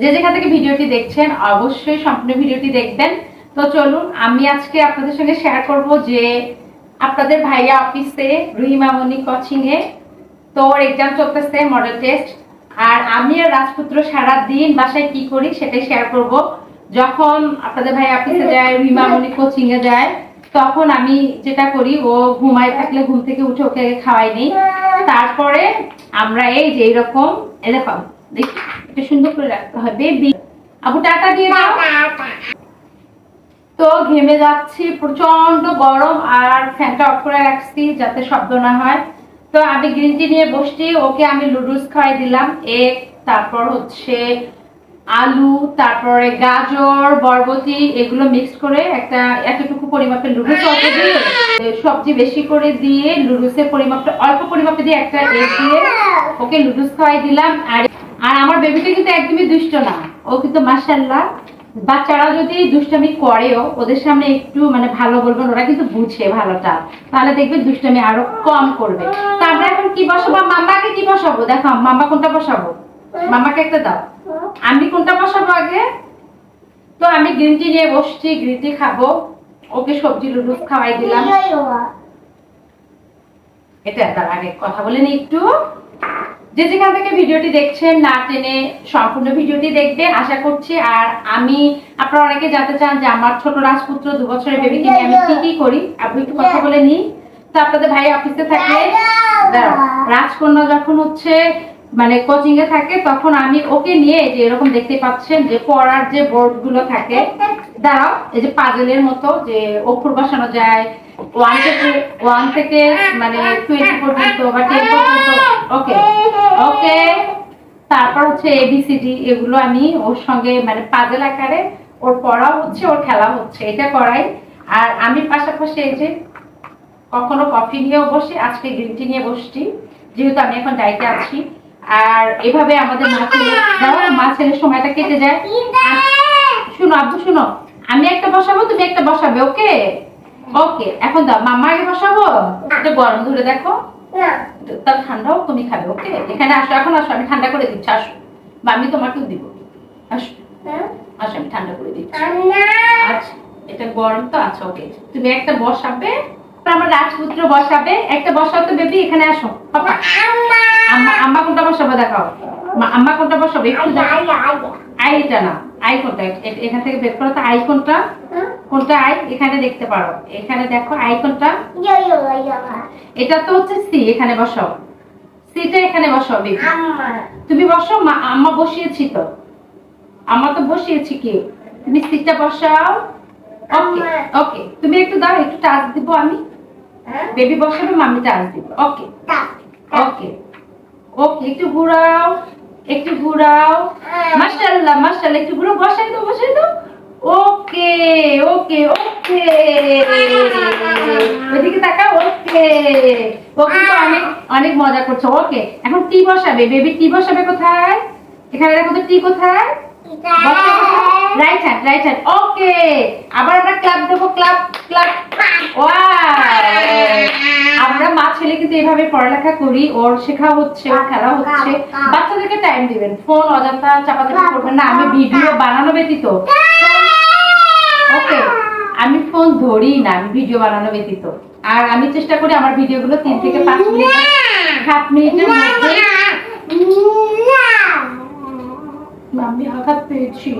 যে যেখান থেকে ভিডিওটি দেখছেন, অবশ্যই সম্পূর্ণ ভিডিওটি দেখবেন। তো চলুন, আমি আজকে আপনাদের সঙ্গে শেয়ার করব যে আপনাদের ভাইয়া অফিসে রুহিমামনি কোচিং এ তো ওর এক্সাম চলতেছে মডেল টেস্ট আর আমি আর রাজপুত্র সারা দিন বাসায় কি করি সেটাই শেয়ার করব। যখন আপনাদের ভাই অফিসে যায় কোচিং এ যায়, তখন আমি যেটা করি, ও ঘুমায় থাকলে ঘুম থেকে উঠে ওকে খাওয়াই নেই। তারপরে আমরা এই যে এরকম এরকম। তো ঘেমে যাচ্ছি প্রচণ্ড গরম, আর ফ্যানটা অফ করে রাখছি যাতে শব্দ না হয়। তো আমি গ্রিন টি নিয়ে বসছি, ওকে আমি লুডুস খাওয়াই দিলাম। এক তারপর হচ্ছে আলু, তারপরে গাজর, বরবটি, এগুলো মিক্স করে একটা এতটুকু পরিমাপের লুডুস অল্প দিয়ে সবজি বেশি করে দিয়ে লুডুসের পরিমাপটা, অল্প পরিমাপে দিয়ে একটা এগ দিয়ে ওকে লুডুস খাওয়াই দিলাম। আর আর আমার বেবিটা কিন্তু একদমই দুষ্ট না। ও কিন্তু মাসাল্লাহ বাচ্চারা যদি দুষ্টামি করেও ওদের সামনে একটু মানে ভালো বলবেন ওরা কিন্তু বুঝে ভালোটা। তাহলে দেখবে দুষ্টামি আরও কম করবে। তো আমরা এখন কি বসাবো? মাম্মাকে কি বসাবো? দেখো মাম্মা কোনটা বসাবো? মাম্মাকে একটা দাও। আমি কোনটা বসাবো আগে? তো আমি গ্রিন টি নিয়ে বসছি গ্রিন টি খাব। ওকে সবজি লুডুস খাওয়াই দিলাম। এটা তার আগে কথা বলে নি একটু। যে যেখান থেকে ভিডিওটি দেখছেন না টেনে সম্পূর্ণ ভিডিওটি দেখবে আশা করছি। আর আমি আপনারা অনেকে জানতে চান যে আমার ছোট রাজপুত্র দু বছরের বেবিকে নিয়ে আমি কি কি করি? আপনি একটু কথা বলে নিই তো আপনাদের ভাই অফিসে দাঁড়াও, রাজকন্যা যখন হচ্ছে মানে কোচিং এ থাকে তখন আমি ওকে নিয়ে যে এরকম দেখতে পাচ্ছেন যে পড়ার যে বোর্ডগুলো থাকে দাঁড়াও এই যে পাজেলের মতো যে অক্ষর বসানো যায় ওয়ান থেকে ওয়ান থেকে মানে টোয়েন্টি পর্যন্ত বা টেন পর্যন্ত তারপর হচ্ছে এবিসিডি এগুলো আমি ওর সঙ্গে মানে পাজেল আকারে ওর পড়া হচ্ছে, ওর খেলা হচ্ছে, এটা করাই। আর আমি পাশাপাশি এই যে কখনো কফি নিয়েও বসি, আজকে গ্রিন টি নিয়ে বসছি, যেহেতু আমি এখন ডাইটে আছি। আর এভাবে আমাদের মা ছেলে ছেলের সময়টা কেটে যায়। শুনো আব্বু, শুনো, আমি একটা বসাবো, তুমি একটা বসাবে ওকে ওকে এখন দাও মামা আগে বসাবো? এটা গরম ধরে দেখো। তার ঠান্ডাও তুমি খাবে ওকে? এখানে আসো এখন আসো আমি ঠান্ডা করে দিচ্ছি আসো। বা আমি তোমাকেও দিব। আসো। আসো আমি ঠান্ডা করে দিচ্ছি। আচ্ছা এটা গরম তো আচ্ছা ওকে। তুমি একটা বসাবে আমার রাজপুত্র বসাবে একটা বসাও তো বেবি এখানে আসো। পাপা। আম্মা! আম্মা কোনটা বসাবো দেখাও। আম্মা কোনটা বসাবে একটু দেখাও। আইটা না আই কোনটা এ- এখান থেকে বের করো তো আই কোনটা কোনটা আই এখানে দেখতে পারো। এখানে দেখো আই কোনটা এটা তো হচ্ছে সি এখানে বসাও। সিটা এখানে বসাও বেবি তুমি বসো মা আম্মা বসিয়েছি তো। আম্মা তো বসিয়েছি কি? তুমি সিটটা বসাও। ওকে ওকে। তুমি একটু দাও একটু টাচ দিব আমি। বেবি বসাবে মামি টাচ দিব। ওকে। ওকে। ওকে একটু ঘুরাও একটু ঘুরাও। মাশাআল্লাহ মাশাআল্লাহ একটু ঘুরাও। বসাই দাও বসাই দাও ওকে ওকে ওকে। ওইদিকে তাকাও, ওকে। ও কিন্তু অনেক অনেক মজা করছে, ওকে। এখন টি বসাবে, বেবি টি বসাবে কোথায়? এখানে দেখো তো টি কোথায়? Right hand right hand okay. আবার আমরা ক্লাব দেবো ক্লাব ক্লাব আমরা মা ছেলে কিন্তু এভাবে পড়ালেখা করি, ওর শেখা হচ্ছে, ওর খেলা হচ্ছে। টাইম দিবেন। ফোন অযথা চাপাচাপি করবেন না। আমি ভিডিও বানানো ব্যতীত। ওকে আমি ফোন ধরি না আমি ভিডিও বানানো ব্যতীত। আর আমি চেষ্টা করি আমার ভিডিওগুলো তিন থেকে পাঁচ মিনিট সাত মিনিটের মধ্যে। আমি আঘাত পেয়েছি।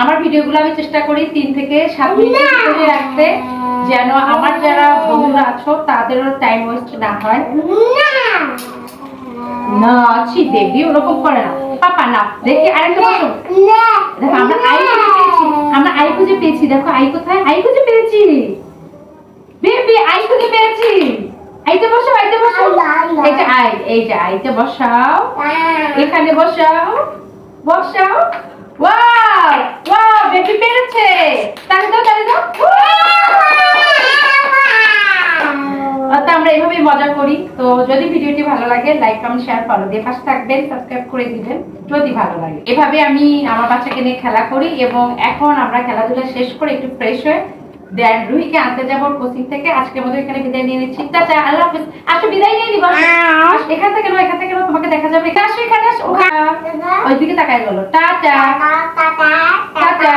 আমার ভিডিওগুলো আমি চেষ্টা করি তিন থেকে সাত মিনিটের ভিতরে রাখতে যেন আমার যারা বন্ধুরা আছো তাদেরও টাইম ওয়েস্ট না হয়। না ছি দেবী ওরকম করে না। পাপা না দেখি আরেকটা বসো। দেখো আমরা আই খুঁজে পেয়েছি। আমরা আই খুঁজে পেয়েছি। দেখো আই কোথায়? আই খুঁজে পেয়েছি। বেবি আই খুঁজে পেয়েছি। আইতে বসো আইতে বসো। এই যে আই এই যে আইতে বসাও। এখানে বসাও। বসাও ওয়াও ওয়াও বেবি পেরেছে তালি দাও তালি দাও অর্থাৎ আমরা এভাবেই মজা করি। তো যদি ভিডিওটি ভালো লাগে লাইক কমেন্ট শেয়ার ফলো দিয়ে পাশে থাকবেন সাবস্ক্রাইব করে দিবেন যদি ভালো লাগে। এভাবে আমি আমার বাচ্চাকে নিয়ে খেলা করি এবং এখন আমরা খেলাধুলা শেষ করে একটু ফ্রেশ হয়ে দেন রুহিকে আনতে যাব কোচিং থেকে। আজকের মতো এখানে বিদায় নিয়ে নিচ্ছি। টাটা আল্লাহ হাফেজ। আসো বিদায় নিয়ে নিবা এখান থেকে নয় এখান থেকে তোমাকে দেখা যাবে। এখানে আসো এখানে আসো। ওখানে- ওইদিকে তাকায় বলো। টাটা। টাটা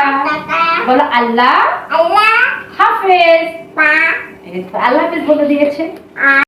বলো আল্লাহ আল্লাহ। হাফেজ। আল্লাহ হাফেজ বলে দিয়েছে।